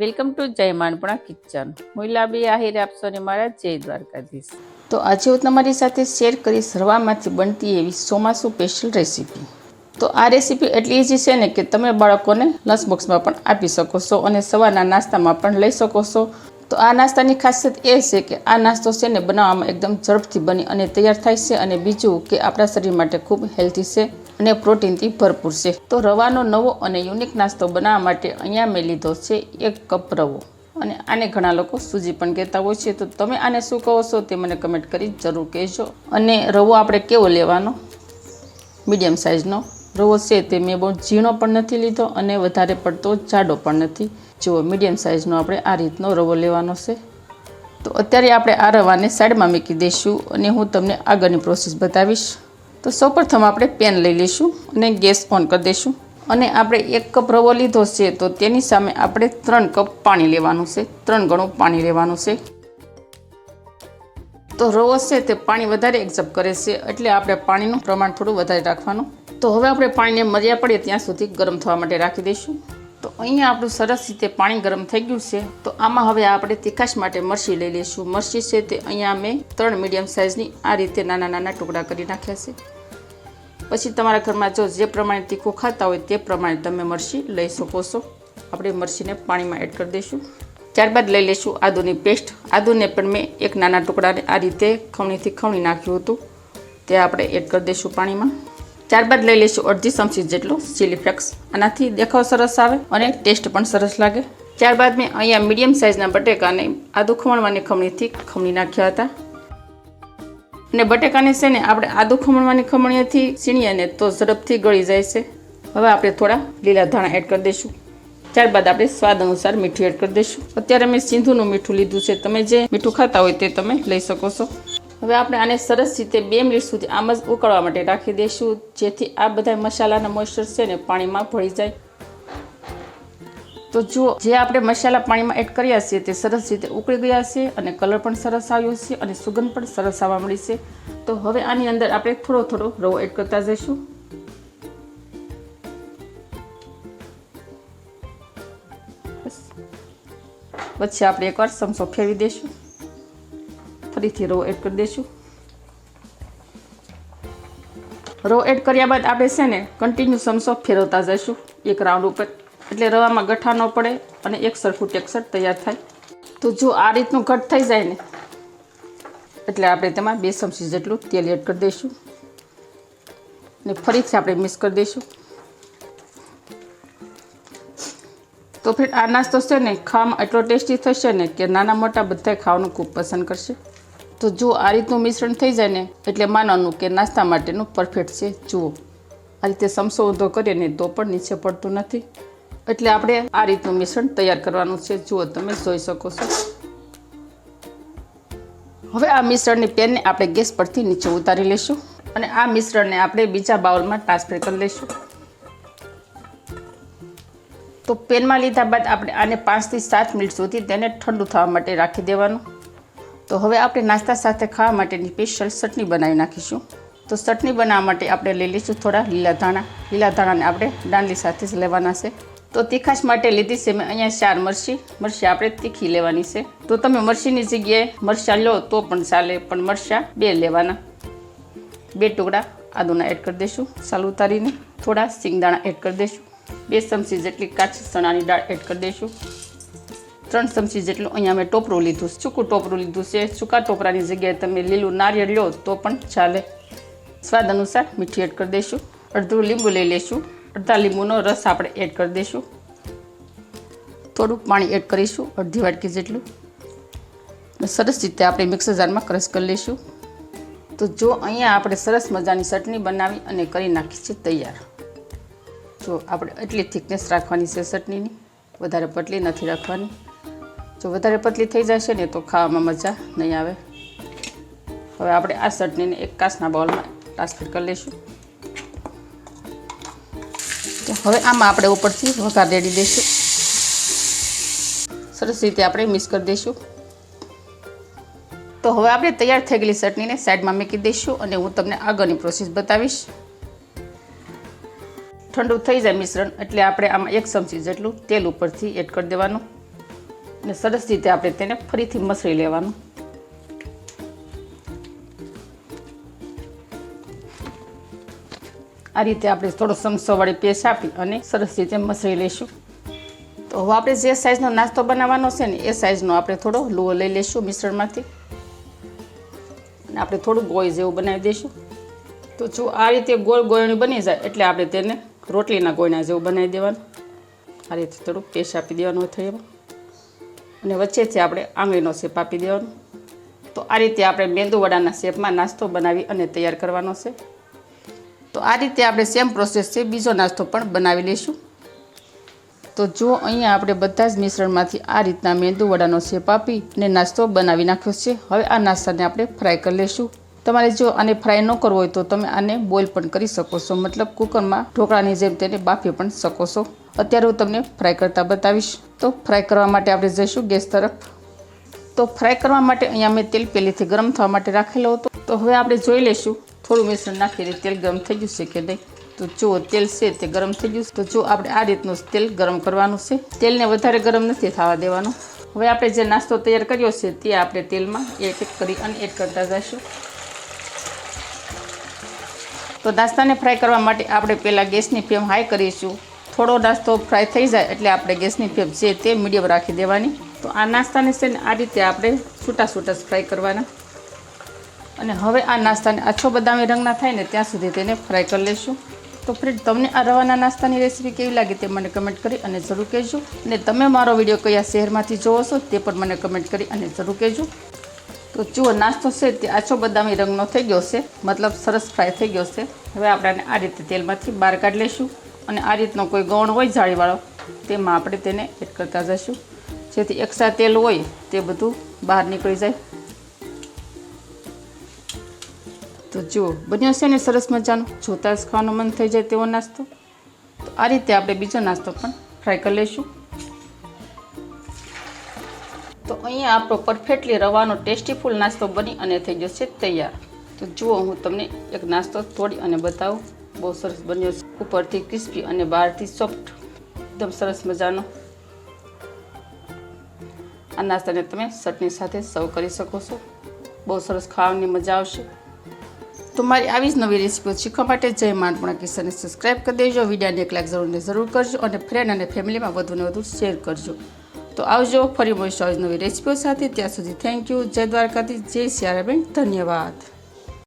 Welcome to જય માનપણા kitchen. હું લાબી આહિર આપશો ને મારા જય દ્વારકાધીશ. તો આજે હું તમારી સાથે શેર કરીશ રવામાંથી બનતી એવી ચોમાસું સ્પેશિયલ રેસીપી તો આ રેસીપી એટલી ઇઝી છે ને કે તમે બાળકોને લંચ બોક્સમાં પણ આપી શકો છો અને સવારના નાસ્તામાં પણ લઈ શકો છો. તો આ નાસ્તાની ખાસિયત એ છે કે આ નાસ્તો છે ને બનાવવામાં એકદમ ઝડપથી બની અને તૈયાર થાય છે અને બીજું કે આપણા શરીર માટે ખૂબ હેલ્ધી છે. અને પ્રોટીનથી ભરપૂર છે. તો રવાનો નવો અને યુનિક નાસ્તો બનાવવા માટે અહીંયા મેં લીધો છે એક કપ રવો. અને આને ઘણા લોકો સૂજી પણ કહેતા હોય છે. તો તમે આને શું કહો છો તે મને કમેન્ટ કરી જરૂર કહેજો. અને રવો આપણે કેવો લેવાનો? મીડિયમ સાઇઝનો. રવો છે તે મેં બહુ ઝીણો પણ નથી લીધો અને વધારે પડતો જાડો પણ નથી. જુઓ, મીડિયમ સાઇઝનો આપણે આ રીતનો રવો લેવાનો છે. તો અત્યારે આપણે આ રવાને સાઈડમાં મૂકી દઈશું અને હું તમને આગળની પ્રોસેસ બતાવીશ. તો સૌપ્રથમ આપણે પેન લઈ લઈશું અને ગેસ ઓન કરી દઈશું. અને આપણે એક કપ રવો લીધો છે, તો તેની સામે આપણે ત્રણ કપ પાણી લેવાનું છે, ત્રણ ગણું પાણી લેવાનું છે. તો રવો છે તે પાણી વધારે એક્ઝેપ્ટ કરે છે, એટલે આપણે પાણીનું પ્રમાણ થોડું વધારે રાખવાનું. તો હવે આપણે પાણીને મર્યા પડે ત્યાં સુધી ગરમ થવા માટે રાખી દઈશું. તો અહીંયા આપણું સરસ રીતે પાણી ગરમ થઈ ગયું છે. તો આમાં હવે આપણે તીખાશ માટે મરચી લઈ લઈશું. મરચી છે તે અહીંયા મેં ત્રણ મીડિયમ સાઇઝની આ રીતે નાના નાના ટુકડા કરી નાખ્યા છે. પછી તમારા ઘરમાં જો જે પ્રમાણે તીખું ખાતા હોય તે પ્રમાણે તમે મરચી લઈ શકો છો. આપણે મરચીને પાણીમાં એડ કરી દઈશું. ત્યારબાદ લઈ લઈશું આદુની પેસ્ટ. આદુને પણ મેં એક નાના ટુકડાને આ રીતે ખમણીથી ખમણી નાખ્યું હતું. તે આપણે એડ કરી દઈશું પાણીમાં. ત્યારબાદ લઈ લઈશું અડધી ચમચી જેટલું ચીલી ફ્લેક્સ આનાથી દેખાવ સરસ આવે અને ટેસ્ટ પણ સરસ લાગે. ત્યારબાદ મેં અહીંયા મીડિયમ સાઇઝના બટેકાને આદુ ખમણવાની ખમણીથી ખમણી નાખ્યા હતા. અને બટેકાને છે ને આપણે આદુ ખમણવાની ખમણીથી છીણીએ ને તો ઝડપથી ગળી જાય છે. હવે આપણે થોડા લીલા ધાણા એડ કરી દઈશું. ત્યારબાદ આપણે સ્વાદ અનુસાર મીઠું એડ કરી દઈશું. અત્યારે મેં સિંધુનું મીઠું લીધું છે. તમે જે મીઠું ખાતા હોય તે તમે લઈ શકો છો. હવે આપણે આને સરસ રીતે બે મિનિટ સુધી આમ જ ઉકળવા માટે રાખી દઈશું, જેથી આ બધા મસાલાના મોઇસ્ચર છે ને પાણીમાં ભળી જાય. તો જુઓ, જે આપણે મસાલા પાણીમાં એડ કર્યા છે તે સરસ રીતે ઉકળી ગયા છે અને કલર પણ સરસ આવ્યો છે અને સુગંધ પણ સરસ આવવા મળી છે. તો હવે આની અંદર આપણે થોડો થોડો રવો એડ કરતા જઈશું. પછી આપણે એકવાર ચમચો ફેરવી દઈશું. ફરીથી રવો એડ કરી દઈશું રવો એડ કર્યા બાદ આપણે છે ને કન્ટિન્યુ ચમચો ફેરવતા જઈશું. એક રાઉન્ડ ઉપર. એટલે રવામાં ગઠ્ઠા ન પડે અને એક સરખું ટેક્સર તૈયાર થાય. તો જો આ રીતનું ઘટ થઈ જાય ને, એટલે આપણે તેમાં બે ચમચી જેટલું તેલ એડ કરી દઈશું. અને ફરીથી આપણે મિક્સ કરી દઈશું. તો ફિર આ નાસ્તો છે ને ખાવામાં એટલો ટેસ્ટી થશે ને કે નાના મોટા બધા ખાવાનું ખૂબ પસંદ કરશે. તો જો આ રીતનું મિશ્રણ થઈ જાય ને, એટલે માનવાનું કે નાસ્તા માટેનું પરફેક્ટ છે. જુઓ, આ રીતે સમસો કરીએ ને, તો પણ નીચે પડતું નથી. એટલે આપણે આ રીતનું મિશ્રણ તૈયાર કરવાનું છે. જુઓ, તમે જોઈ શકો છો. હવે આ મિશ્રણની પેનને આપણે ગેસ પરથી નીચે ઉતારી લઈશું અને આ મિશ્રણને આપણે બીજા બાઉલમાં ટ્રાન્સફર કરી લઈશું. તો પેનમાં લીધા બાદ આપણે આને પાંચથી સાત મિનિટ સુધી તેને ઠંડુ થવા માટે રાખી દેવાનું. તો હવે આપણે નાસ્તા સાથે ખાવા માટેની સ્પેશિયલ ચટણી બનાવી નાખીશું. તો ચટણી બનાવવા માટે આપણે લઈ લઈશું થોડા લીલા ધાણા. લીલા ધાણાને આપણે દાંડલી સાથે જ લેવાના છે. તો તીખાશ માટે લીધી છે મેં અહીંયા ચાર મરચી. મરચી આપણે તીખી લેવાની છે. તો તમે મરચીની જગ્યાએ મરચાં લો તો પણ ચાલે, પણ મરચાં બે લેવાના. બે ટુકડા આદુના એડ કરી દઈશું સાલ ઉતારીને. થોડા સિંગદાણા એડ કરી દઈશું. બે ચમચી જેટલી કાચી ચણાની દાળ એડ કરી દઈશું. ત્રણ ચમચી જેટલું અહીંયા મેં ટોપરું લીધું સૂકું ટોપરું લીધું છે. સૂકા ટોપરાની જગ્યાએ તમે લીલું નારિયેળ લો તો પણ ચાલે. સ્વાદ અનુસાર મીઠી એડ કરી દઈશું. અડધું લીંબુ લઈ લઈશું. અડધા લીંબુનો રસ આપણે એડ કરી દઈશું. થોડું પાણી એડ કરીશું, અડધી વાટકી જેટલું. સરસ રીતે આપણે મિક્સર જારમાં ક્રશ કરી લઈશું. તો જો અહીંયા આપણે સરસ મજાની ચટણી બનાવી અને કરી નાખી છે તૈયાર. જો આપણે એટલી થિકનેસ રાખવાની છે ચટણીની. વધારે પતલી નથી રાખવાની. જો વધારે પતલી થઈ જશે ને તો ખાવામાં મજા નહીં આવે. હવે આપણે આ ચટણીને એક કાચના બાઉલમાં ટ્રાન્સફર કરી લઈશું. હવે આમાં આપણે ઉપરથી વઘાર રેડી દઈશું. સરસ રીતે આપણે મિક્સ કરી દઈશું. તો હવે આપણે તૈયાર થઈ ગયેલી ચટણીને સાઈડમાં મૂકી દઈશું અને હું તમને આગળની પ્રોસેસ બતાવીશ. ઠંડુ થઈ જાય મિશ્રણ એટલે આપણે આમાં એક ચમચી જેટલું તેલ ઉપરથી એડ કરી દેવાનું. અને સરસ રીતે આપણે તેને ફરીથી મસળી લેવાનું. આ રીતે આપણે થોડો સમસોવાળી પેસ્ટ આપી અને સરસ રીતે મસળી લઈશું. તો હવે આપણે જે સાઈઝનો નાસ્તો બનાવવાનો છે ને, એ સાઈઝનો આપણે થોડો લુઓ લઈ લઈશું મિશ્રણમાંથી. અને આપણે થોડું ગોળ જેવું બનાવી દઈશું. તો જો આ રીતે ગોળ ગોળણી બની જાય, એટલે આપણે તેને રોટલીના ગોળના જેવું બનાવી દેવાનું. આ રીતે થોડું પેસ્ટ આપી દેવાનું એમાં અને વચ્ચેથી આપણે આંગળીનો શેપ આપી દેવાનો. તો આ રીતે આપણે મેંદુવડાના શેપમાં નાસ્તો બનાવી અને તૈયાર કરવાનો છે. તો આ રીતે આપણે સેમ પ્રોસેસ છે, બીજો નાસ્તો પણ બનાવી લઈશું. તો જો અહીંયા આપણે બધા જ મિશ્રણમાંથી આ રીતના મેંદુવડાનો શેપ આપી અને નાસ્તો બનાવી નાખ્યો છે. હવે આ નાસ્તાને આપણે ફ્રાય કરી લઈશું. તમારે જો આને ફ્રાય ન કરવો હોય તો તમે આને બોઇલ પણ કરી શકો છો. મતલબ કુકરમાં ઢોકળાની જેમ તેને બાફી પણ શકો છો. અત્યારે હું તમને ફ્રાય કરતાં બતાવીશ. તો ફ્રાય કરવા માટે આપણે જઈશું ગેસ તરફ. તો ફ્રાય કરવા માટે અહીંયા મેં તેલ પહેલેથી ગરમ થવા માટે રાખેલો હતો. તો હવે આપણે જોઈ લઈશું થોડું મિશ્રણ નાખીને તેલ ગરમ થઈ ગયું છે કે નહીં. તો જો તેલ છે તે ગરમ થઈ ગયું છે. તો જો આપણે આ રીતનું તેલ ગરમ કરવાનું છે. તેલને વધારે ગરમ નથી થવા દેવાનું. હવે આપણે જે નાસ્તો તૈયાર કર્યો છે તે આપણે તેલમાં એક એક કરી અને એડ કરતા જઈશું. તો નાસ્તાને ફ્રાય કરવા માટે આપણે પહેલાં ગેસની ફ્લેમ હાઈ કરીશું. થોડો નાસ્તો ફ્રાય થઈ જાય એટલે આપણે ગેસની ફ્લેમ છે તે મીડિયમ રાખી દેવાની. તો આ નાસ્તાને છે ને આ રીતે આપણે છૂટા છૂટા ફ્રાય કરવાના. અને હવે આ નાસ્તાને આછો બદામી રંગના થાય ને ત્યાં સુધી તેને ફ્રાય કરી લઈશું તો ફ્રેન્ડ તમને આ રવાના નાસ્તાની રેસીપી કેવી લાગી તે મને કમેન્ટ કરી અને જરૂર કહેજો. અને તમે મારો વીડિયો કયા શહેરમાંથી જોવો છો તે પણ મને કમેન્ટ કરી અને જરૂર કહેજો. તો જુઓ, નાસ્તો છે તે આછો બદામી રંગનો થઈ ગયો છે. મતલબ સરસ ફ્રાય થઈ ગયો છે. હવે આપણે આ રીતે તેલમાંથી બહાર કાઢી લઈશું અને આ રીતનો કોઈ ગૌણ હોય જાળીવાળો, તેમાં આપણે તેને એડ કરતા જઈશું. જેથી એક્સ્ટ્રા તેલ હોય તે બધું બહાર નીકળી જાય. તો જુઓ, બન્યો છે ને સરસ મજાનું. જોતા જ ખાવાનું મન થઈ જાય તેવો નાસ્તો. તો આ રીતે આપણે બીજો નાસ્તો પણ ફ્રાય કરી લઈશું. અહીંયા આપણો પરફેક્ટલી રવાનો ટેસ્ટીફુલ નાસ્તો બની અને થઈ જશે તૈયાર. તો જુઓ, હું તમને એક નાસ્તો તોડી અને બતાવું. બહુ સરસ બન્યો છે. ઉપરથી ક્રિસ્પી અને બહારથી સોફ્ટ એકદમ સરસ મજાનો. આ નાસ્તાને તમે ચટણી સાથે સર્વ કરી શકો છો. બહુ સરસ ખાવાની મજા આવશે. તો મારી આવી જ નવી રેસીપીઓ શીખવા માટે જય માંડપણા કિસ્સાને સબસ્ક્રાઈબ કરી દેજો. વિડીયોને એક લાઈક જરૂરને જરૂર કરજો અને ફ્રેન્ડ અને ફેમિલીમાં વધુને વધુ શેર કરજો. તો આવજો, ફરી મળીશું આવી નવી રેસીપીઓ સાથે. ત્યાં સુધી થેન્ક યુ જય દ્વારકાથી જય સિયારાબેન. ધન્યવાદ.